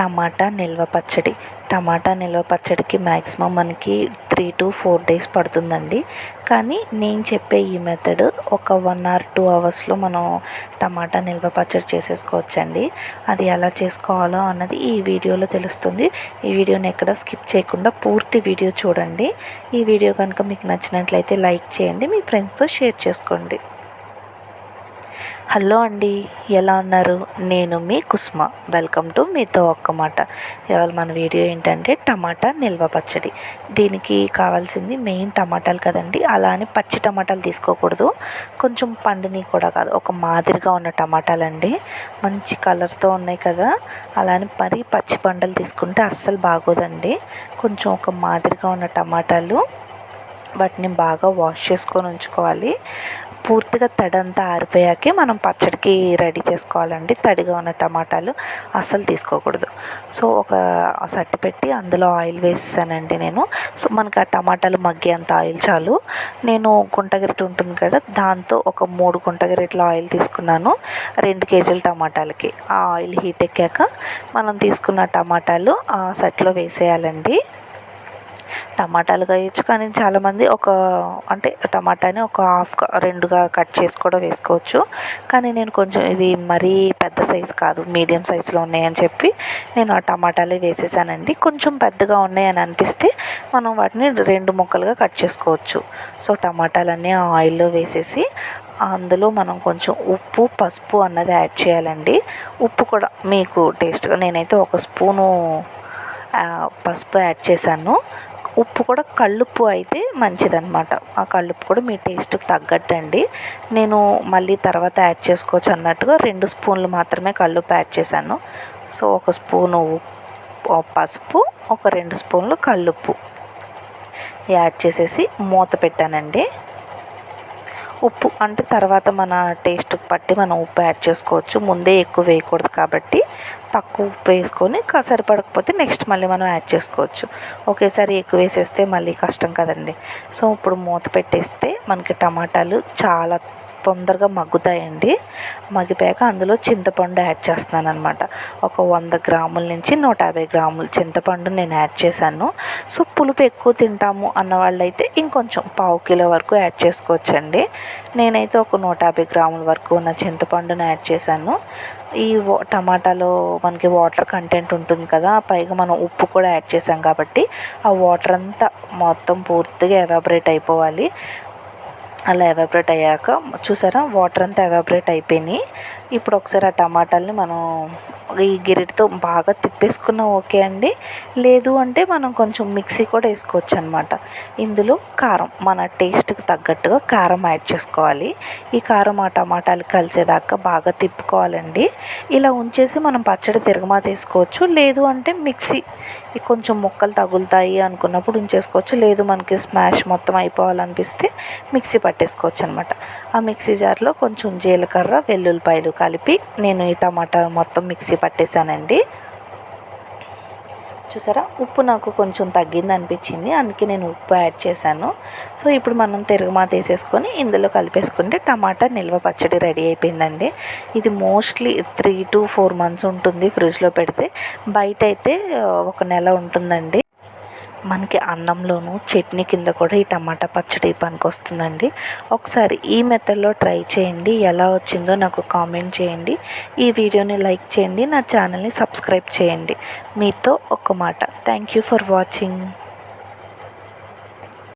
టమాటా నిల్వ పచ్చడి. టమాటా నిల్వ పచ్చడికి మ్యాక్సిమం మనకి త్రీ టు ఫోర్ డేస్ పడుతుందండి. కానీ నేను చెప్పే ఈ మెథడ్ ఒక వన్ ఆర్ టూ అవర్స్లో మనం టమాటా నిల్వ పచ్చడి చేసేసుకోవచ్చండి. అది ఎలా చేసుకోవాలో అన్నది ఈ వీడియోలో తెలుస్తుంది. ఈ వీడియోని ఎక్కడ స్కిప్ చేయకుండా పూర్తి వీడియో చూడండి. ఈ వీడియో కనుక మీకు నచ్చినట్లయితే లైక్ చేయండి మీ ఫ్రెండ్స్తో షేర్ చేసుకోండి. హలో అండి ఎలా ఉన్నారు? నేను మీ కుస్మ. వెల్కమ్ టు మీతో ఒక్క మాట. ఇవాళ మన వీడియో ఏంటంటే టమాటా నిల్వ పచ్చడి. దీనికి కావాల్సింది మెయిన్ టమాటాలు కదండి. అలా అని పచ్చి టమాటాలు తీసుకోకూడదు. కొంచెం పండుని కూడా కాదు. ఒక మాదిరిగా ఉన్న టమాటాలు అండి మంచి కలర్తో ఉన్నాయి కదా. అలా అని మరీ పచ్చి పంటలు తీసుకుంటే అస్సలు బాగోదండి. కొంచెం ఒక మాదిరిగా ఉన్న టమాటాలు. వాటిని బాగా వాష్ చేసుకొని ఉంచుకోవాలి. పూర్తిగా తడంతా ఆరిపోయాకే మనం పచ్చడికి రెడీ చేసుకోవాలండి. తడిగా ఉన్న టమాటాలు అస్సలు తీసుకోకూడదు. సో ఒక సట్టి పెట్టి అందులో ఆయిల్ వేసానండి నేను. సో మనకి ఆ టమాటాలు మగ్గేంత ఆయిల్ చాలు. నేను గుంటగరిటె ఉంటుంది కదా దాంతో ఒక మూడు గుంటగరిటెల ఆయిల్ తీసుకున్నాను. రెండు కేజీల టమాటాలకి. ఆ ఆయిల్ హీట్ ఎక్కాక మనం తీసుకున్న టమాటాలు ఆ సెట్లో వేసేయాలండి. టమాటాలు వేయచ్చు కానీ చాలామంది ఒక అంటే టమాటాని ఒక హాఫ్ రెండుగా కట్ చేసి కూడా వేసుకోవచ్చు. కానీ నేను కొంచెం ఇవి మరీ పెద్ద సైజు కాదు మీడియం సైజులో ఉన్నాయని చెప్పి నేను ఆ టమాటాలే వేసేసానండి. కొంచెం పెద్దగా ఉన్నాయని అనిపిస్తే మనం వాటిని రెండు ముక్కలుగా కట్ చేసుకోవచ్చు. సో టమాటాలన్నీ ఆ ఆయిల్లో వేసేసి అందులో మనం కొంచెం ఉప్పు పసుపు అన్నది యాడ్ చేయాలండి. ఉప్పు కూడా మీకు టేస్ట్గా నేనైతే ఒక స్పూను పసుపు యాడ్ చేశాను. ఉప్పు కూడా కళ్ళుప్పు అయితే మంచిదన్నమాట. ఆ కళ్ళుప్పు కూడా మీ టేస్ట్కి తగ్గట్టు అండి నేను మళ్ళీ తర్వాత యాడ్ చేసుకోవచ్చు అన్నట్టుగా రెండు స్పూన్లు మాత్రమే కళ్ళుప్పు యాడ్ చేశాను. సో ఒక స్పూను పసుపు ఒక రెండు స్పూన్లు కళ్ళుప్పు యాడ్ చేసేసి మూత పెట్టానండి. ఉప్పు అంటే తర్వాత మన టేస్ట్కి బట్టి మనం ఉప్పు యాడ్ చేసుకోవచ్చు. ముందే ఎక్కువ వేయకూడదు కాబట్టి తక్కువ ఉప్పు వేసుకొని సరిపడకపోతే నెక్స్ట్ మళ్ళీ మనం యాడ్ చేసుకోవచ్చు. ఒకేసారి ఎక్కువ వేసేస్తే మళ్ళీ కష్టం కదండి. సో ఇప్పుడు మూత పెట్టేస్తే మనకి టమాటాలు చాలా తొందరగా మగ్గుతాయండి. మగ్గిపోయాక అందులో చింతపండు యాడ్ చేస్తున్నాను అనమాట ఒక వంద గ్రాముల నుంచి నూట యాభై గ్రాములు చింతపండు నేను యాడ్ చేశాను. సో పులుపు ఎక్కువ తింటాము అన్న వాళ్ళైతే ఇంకొంచెం పావు కిలో వరకు యాడ్ చేసుకోవచ్చండి. నేనైతే ఒక నూట యాభై గ్రాముల వరకు ఉన్న చింతపండును యాడ్ చేశాను. ఈ టమాటాలో మనకి వాటర్ కంటెంట్ ఉంటుంది కదా పైగా మనం ఉప్పు కూడా యాడ్ చేసాం కాబట్టి ఆ వాటర్ అంతా మొత్తం పూర్తిగా ఎవాబరేట్ అయిపోవాలి. అలా ఎవాపరేట్ అయ్యాక చూసారా? వాటర్ అంతా ఎవాపరేట్ అయిపోయినాయి. ఇప్పుడు ఒకసారి ఆ టమాటాలని మనం ఈ గిరిటితో బాగా తిప్పేసుకున్న ఓకే అండి. లేదు అంటే మనం కొంచెం మిక్సీ కూడా వేసుకోవచ్చు అనమాట ఇందులో కారం మన టేస్ట్కి తగ్గట్టుగా కారం యాడ్ చేసుకోవాలి. ఈ కారం ఆ టమాటాలు కలిసేదాకా బాగా తిప్పుకోవాలండి. ఇలా ఉంచేసి మనం పచ్చడి తిరగమాత వేసుకోవచ్చు. లేదు అంటే మిక్సీ కొంచెం ముక్కలు తగులుతాయి అనుకున్నప్పుడు ఉంచేసుకోవచ్చు. లేదు మనకి స్మాష్ మొత్తం అయిపోవాలనిపిస్తే మిక్సీ పట్టేసుకోవచ్చు అనమాట ఆ మిక్సీ జార్లో కొంచెం జీలకర్ర వెల్లుల్లిపాయలు కలిపి నేను ఈ టమాటా మొత్తం మిక్సీ పట్టేశానండి. చూసారా? ఉప్పు నాకు కొంచెం తగ్గింది అనిపించింది. అందుకే నేను ఉప్పు యాడ్ చేశాను. సో ఇప్పుడు మనం తిరుగుమాత వేసేసుకొని ఇందులో కలిపేసుకుంటే టమాటా నిల్వ పచ్చడి రెడీ అయిపోయిందండి. ఇది mostly three to four months ఉంటుంది ఫ్రిడ్జ్లో పెడితే. బయట అయితే ఒక నెల ఉంటుందండి. మనకి అన్నంలోను చట్నీ కింద కూడా ఈ టమాటా పచ్చడి పనికి వస్తుందండి ఒకసారి ఈ మెథడ్లో ట్రై చేయండి. ఎలా వచ్చిందో నాకు కామెంట్ చేయండి. ఈ వీడియోని లైక్ చేయండి. నా ఛానల్ని సబ్స్క్రైబ్ చేయండి. మీతో ఒక మాట. Thank you for watching